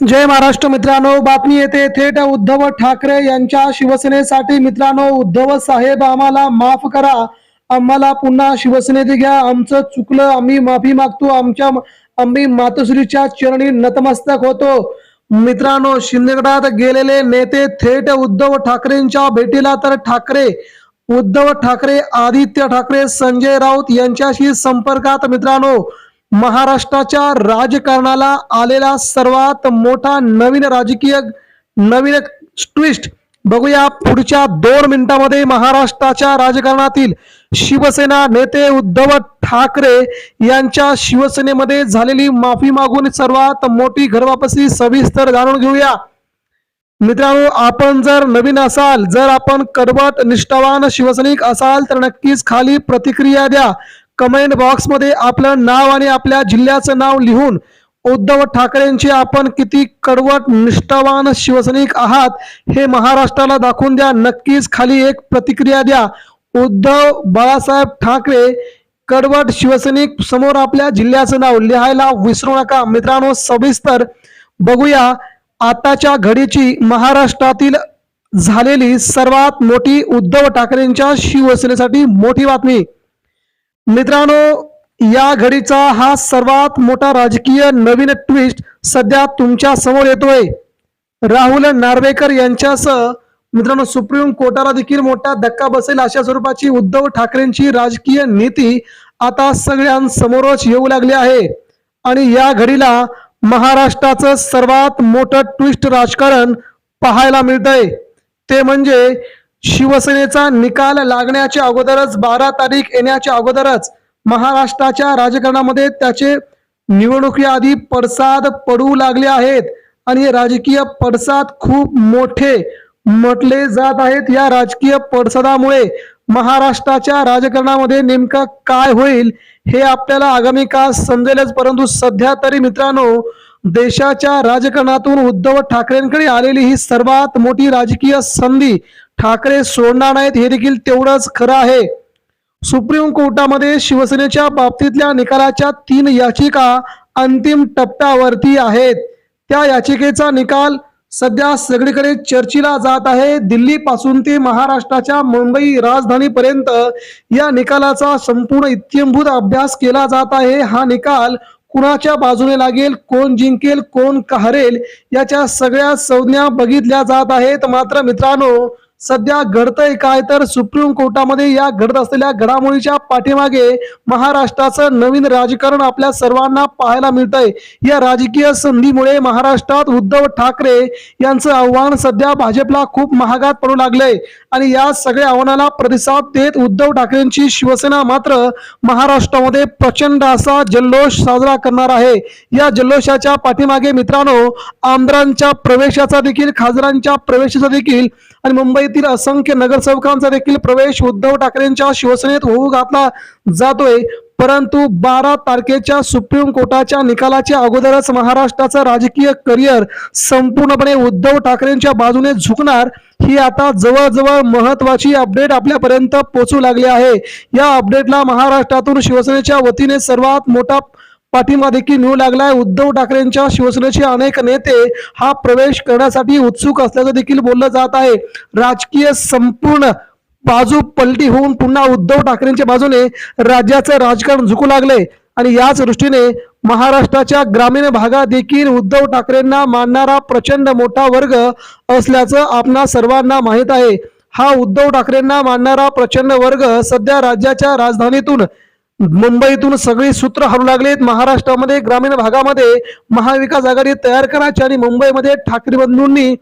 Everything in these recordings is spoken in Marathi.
जय महाराष्ट्र मित्रांनो बातमी येते. थेट उद्धव ठाकरे यांच्या शिवसेनेसाठी. मित्रांनो उद्धव साहेब आम्हाला माफ करा. आम्हाला पुन्हा शिवसेनेत घ्या. आमचं चुकलं आम्ही माफी मागतो. आमच्या आम्ही मातोश्रीच्या चरणी नतमस्तक होतो. मित्रांनो शिंदेगडात गेलेले नेते थेट उद्धव ठाकरेंच्या भेटीला तर ठाकरे उद्धव ठाकरे आदित्य ठाकरे संजय राऊत यांच्याशी संपर्कात मित्रांनो. महाराष्ट्राच्या राजकारणाला आलेला सर्वात मोठा नवीन राजकीय नवीन ट्विस्ट बघूया पुढच्या दोन मिनिटांमध्ये महाराष्ट्राच्या राजकारणातील शिवसेना नेते उद्धव ठाकरे यांच्या शिवसेनेमध्ये झालेली माफी मागून सर्वात मोठी घरवापसी सविस्तर जाणून घेऊया. मित्रांनो आपण जर नवीन असाल जर आपण कडवट निष्ठावान शिवसैनिक असाल तर नक्कीच खाली प्रतिक्रिया द्या. कमेंट बॉक्समध्ये आपलं नाव आणि आपल्या जिल्ह्याचं नाव लिहून उद्धव ठाकरेंचे आपण किती कडवट निष्ठावान शिवसैनिक आहात हे महाराष्ट्राला दाखवून द्या. नक्कीच खाली एक प्रतिक्रिया द्या. उद्धव बाळासाहेब ठाकरे कडवट शिवसैनिक समोर आपल्या जिल्ह्याचं नाव लिहायला विसरू नका. मित्रांनो सविस्तर बघूया. आताच्या घडीची महाराष्ट्रातील झालेली सर्वात मोठी उद्धव ठाकरेंच्या शिवसेनेसाठी मोठी बातमी. मित्रांनो या घडीचा हा सर्वात मोठा राजकीय नवीन ट्विस्ट सध्या तुमच्यासमोर येतोय. राहुल नार्वेकर यांच्यासह मित्रांनो सुप्रीम कोर्टाला देखील मोठा धक्का बसेल अशा स्वरूपाची उद्धव ठाकरेंची राजकीय नीती आता सगळ्यांसमोरच येऊ लागली आहे. आणि या घडीला महाराष्ट्राचं सर्वात मोठं ट्विस्ट राजकारण पाहायला मिळतंय. ते म्हणजे शिवसेनेचा निकाल लागण्याच्या अगोदरच बारा तारीख येण्याच्या अगोदरच महाराष्ट्राच्या राजकारणामध्ये त्याचे निवडणुकीआधी पडसाद पडू लागले आहेत. आणि हे राजकीय पडसाद खूप मोठे म्हटले जात आहेत. या राजकीय पडसादामुळे महाराष्ट्राच्या राजकारणामध्ये नेमकं काय होईल हे आपल्याला आगामी काळ समजेलच. परंतु सध्या तरी मित्रांनो देशाच्या राजकारणातून उद्धव ठाकरेंकडे आलेली ही सर्वात मोठी राजकीय संधी ठाकरे सोडणार नाहीत हे देखील तेवढंच खरं आहे. सुप्रीम कोर्टामध्ये शिवसेनेच्या बाबतीतल्या निकालाच्या तीन याचिका अंतिम टप्प्यावरती आहेत. त्या याचिकेचा निकाल सध्या सगळीकडे चर्चेला जात आहे. दिल्लीपासून ते महाराष्ट्राच्या मुंबई राजधानीपर्यंत या निकालाचा संपूर्ण इत्यंभूत अभ्यास केला जात आहे. हा निकाल कुणाच्या बाजूने लागेल कोण जिंकेल कोण कहरेल याच्या सगळ्या संज्ञा बघितल्या जात आहेत. मात्र मित्रांनो सध्या घडतंय काय तर सुप्रीम कोर्टामध्ये या घडत असलेल्या घडामोडीच्या पाठीमागे महाराष्ट्राचं नवीन राजकारण आपल्या सर्वांना पाहायला मिळतंय. या राजकीय संधीमुळे महाराष्ट्रात उद्धव ठाकरे यांचं आव्हान सध्या भाजपला खूप महागात पडू लागलंय. आणि या सगळ्या आव्हानाला प्रतिसाद देत उद्धव ठाकरेंची शिवसेना मात्र महाराष्ट्रामध्ये प्रचंड असा जल्लोष साजरा करणार आहे. या जल्लोषाच्या पाठीमागे मित्रांनो आमदारांच्या प्रवेशाचा देखील खासदारांच्या प्रवेशाचा देखील आणि मुंबईतील असंख्य नगरसेवकांचा देखील प्रवेश उद्धव ठाकरेंच्या शिवसेनेत होऊ घातला जातोय. परंतु बारा तारखेच्या सुप्रीम कोर्टाच्या निकालाच्या अगोदरच महाराष्ट्राचं राजकीय करिअर संपूर्णपणे उद्धव ठाकरेंच्या बाजूने झुकणार ही आता जवळजवळ महत्वाची अपडेट आपल्यापर्यंत पोचू लागली आहे. या अपडेटला महाराष्ट्रातून शिवसेनेच्या वतीने सर्वात मोठा पाठिंबा देखील मिळू लागलाय. उद्धव ठाकरेंच्या शिवसेनेचे अनेक नेते हा प्रवेश करण्यासाठी उत्सुक असल्याचं देखील बोललं जात आहे. राजकीय संपूर्ण बाजू पलटी होऊन पुन्हा उद्धव ठाकरेंच्या बाजूने राज्याचं राजकारण झुकू लागले आणि याच दृष्टीने महाराष्ट्राच्या ग्रामीण भागात देखील उद्धव ठाकरेंना मानणारा प्रचंड मोठा वर्ग असल्याचं आपणा सर्वांना माहीत आहे. हा उद्धव ठाकरेंना मानणारा प्रचंड वर्ग सध्या राज्याच्या राजधानीतून मुंबईतून सगळी सूत्र हरू लागलेत. महाराष्ट्रामध्ये ग्रामीण भागामध्ये महाविकास आघाडी तयार करायची आणि मुंबईमध्ये ठाकरे बंधूंनी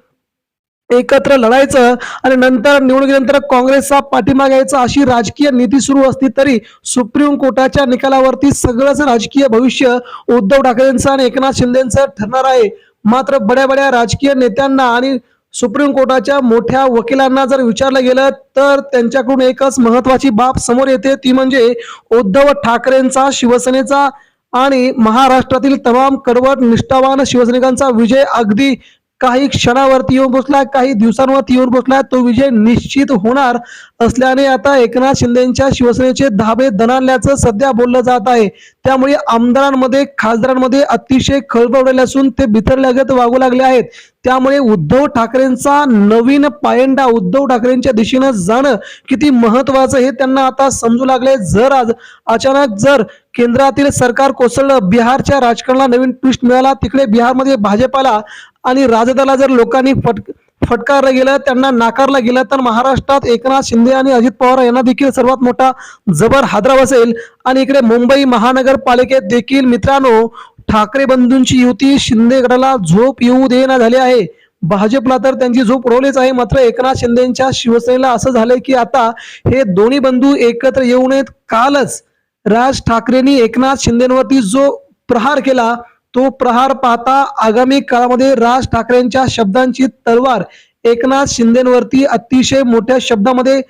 एकत्र लढायचं आणि नंतर निवडणुकीनंतर काँग्रेसचा पाठिंबा घ्यायचा अशी राजकीय नीती सुरू असली तरी सुप्रीम कोर्टाच्या निकालावरती सगळंच राजकीय भविष्य उद्धव ठाकरेंचं आणि एकनाथ शिंदेचं ठरणार आहे. मात्र बड्या बड्या राजकीय नेत्यांना आणि सुप्रीम कोर्टाच्या मोठ्या वकिलांना जर विचारलं गेलं तर त्यांच्याकडून एकच महत्वाची बाब समोर येते. ती म्हणजे उद्धव ठाकरेंचा शिवसेनेचा आणि महाराष्ट्रातील तमाम कडवट निष्ठावान शिवसैनिकांचा विजय अगदी काही क्षणावरती येऊन पोचलाय काही दिवसांवरती येऊन पोचलाय तो विजय निश्चित होणार असल्याने आता एकनाथ शिंदेच्या शिवसेनेचे धाबे दणाल्याचं सध्या बोललं जात आहे. त्यामुळे आमदारांमध्ये खासदारांमध्ये अतिशय खळबळले असून ते बिथरल्यागत वागू लागले आहेत. त्यामुळे उद्धव ठाकरेंचा नवीन पायंडा उद्धव ठाकरेंच्या दिशेनं जाणं किती महत्वाचं हे त्यांना आता समजू लागले. जर आज अचानक जर केंद्रातील सरकार कोसळलं बिहारच्या राजकारणाला नवीन ट्विस्ट मिळाला तिकडे बिहारमध्ये भाजपाला आणि राजदाला जर लोकांनी फट फटकारलं गेलं त्यांना नाकारलं गेलं तर महाराष्ट्रात एकनाथ शिंदे आणि अजित पवार यांना देखील सर्वात मोठा जबर हादरा बसेल. आणि इकडे मुंबई महानगरपालिकेत देखील मित्रांनो ठाकरे बंधूंची युती शिंदे गटाला झोप येऊ देना झाली आहे. भाजपला तर त्यांची झोप उडवलीच आहे. मात्र एकनाथ शिंदेच्या शिवसेनेला असं झालंय की आता हे दोन्ही बंधू एकत्र येऊ नयेत. कालच राज ठाकरेंनी एकनाथ शिंदेवरती जो प्रहार केला तो प्रहार पाहता आगामी काळामध्ये राज ठाकरेंच्या शब्दांची तलवार एकनाथ शिंदेवरती अतिशय मोठ्या शब्दामध्ये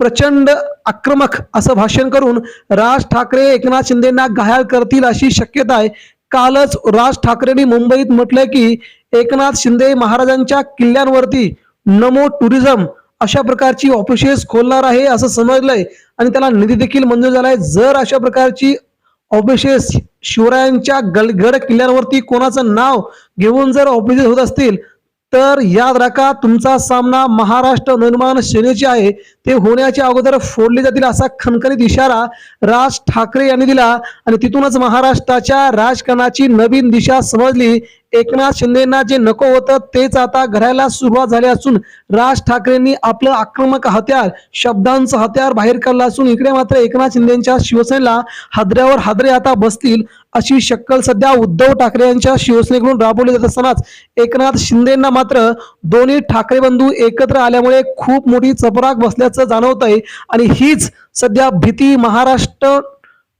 प्रचंड आक्रमक असं भाषण करून राज ठाकरे एकनाथ शिंदेना घायाळ करतील अशी शक्यता आहे. कालच राज ठाकरेंनी मुंबईत म्हटलंय की एकनाथ शिंदे महाराजांच्या किल्ल्यांवरती नमो टुरिझम अशा प्रकारची ऑफिसेस खोलणार आहे असं समजलंय आणि त्याला निधी देखील मंजूर झालाय. जर अशा प्रकारची ऑफिसेस शिवरायांच्या गल गड कोणाचं नाव घेऊन जर ऑफिसेस होत असतील तर याद राखा तुमचा सामना महाराष्ट्र निर्माण सेनेचे आहे. ते होण्याच्या अगोदर फोडले जातील असा खणखणीत इशारा राज ठाकरे यांनी दिला. आणि तिथूनच महाराष्ट्राच्या राजकारणाची नवीन दिशा समजली. एकनाथ शिंदेना जे नको होतं तेच आता घडायला सुरुवात झाली असून राज ठाकरेंनी आपलं आक्रमक हत्यार शब्दांचं हत्यार बाहेर काढलं असून इकडे मात्र एकनाथ शिंदेच्या शिवसेनेला हादऱ्यावर हादरे आता बसतील अशी शक्कल सध्या उद्धव ठाकरे यांच्या शिवसेनेकडून राबवली जात असतानाच एकनाथ शिंदेना मात्र दोन्ही ठाकरे बंधू एकत्र आल्यामुळे खूप मोठी चपराक बसल्याचं जाणवत आहे आणि हीच सध्या भीती महाराष्ट्र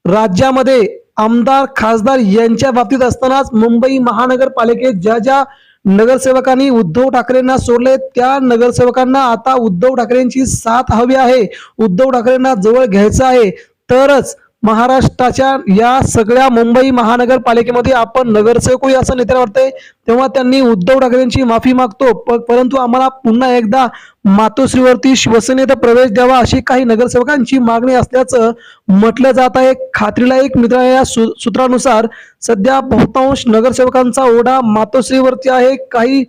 राज्यामध्ये आमदार खासदार यांच्या बाबतीत असतानाच मुंबई महानगरपालिकेत ज्या ज्या नगरसेवकांनी उद्धव ठाकरेंना सोडले त्या नगरसेवकांना आता उद्धव ठाकरेंची साथ हवी आहे. उद्धव ठाकरेंना जवळ घ्यायचं आहे. तरच महाराष्ट्राच्या या सगळ्या मुंबई महानगरपालिकेमध्ये आपण नगरसेवक होई असं नेत्याला वाटतंय. तेव्हा त्यांनी उद्धव ठाकरेंची माफी मागतो. प- परंतु आम्हाला पुन्हा एकदा मातोश्रीवरती शिवसेनेत प्रवेश द्यावा अशी काही नगरसेवकांची मागणी असल्याचं म्हटलं जात आहे. खात्रीला एक मित्र या सूत्रानुसार सध्या बहुतांश नगरसेवकांचा ओढा मातोश्रीवरती आहे. काही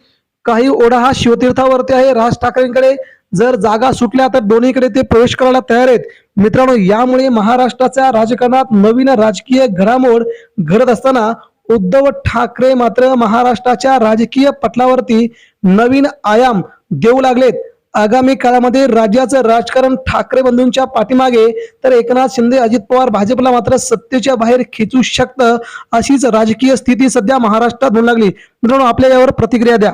काही ओढा हा शिवतीर्थावरती आहे. राज ठाकरेंकडे जर जागा सुटल्या तर दोन्हीकडे ते प्रवेश करायला तयार आहेत. मित्रांनो यामुळे महाराष्ट्राच्या राजकारणात नवीन राजकीय घडामोड घडत असताना उद्धव ठाकरे मात्र महाराष्ट्राच्या राजकीय पटलावरती नवीन आयाम देऊ लागलेत. आगामी काळामध्ये राज्याचं राजकारण ठाकरे बंधूंच्या पाठीमागे तर एकनाथ शिंदे अजित पवार भाजपला मात्र सत्तेच्या बाहेर खेचू शकतं अशीच राजकीय स्थिती सध्या महाराष्ट्रात होऊ लागली. मित्रांनो आपल्या यावर प्रतिक्रिया द्या.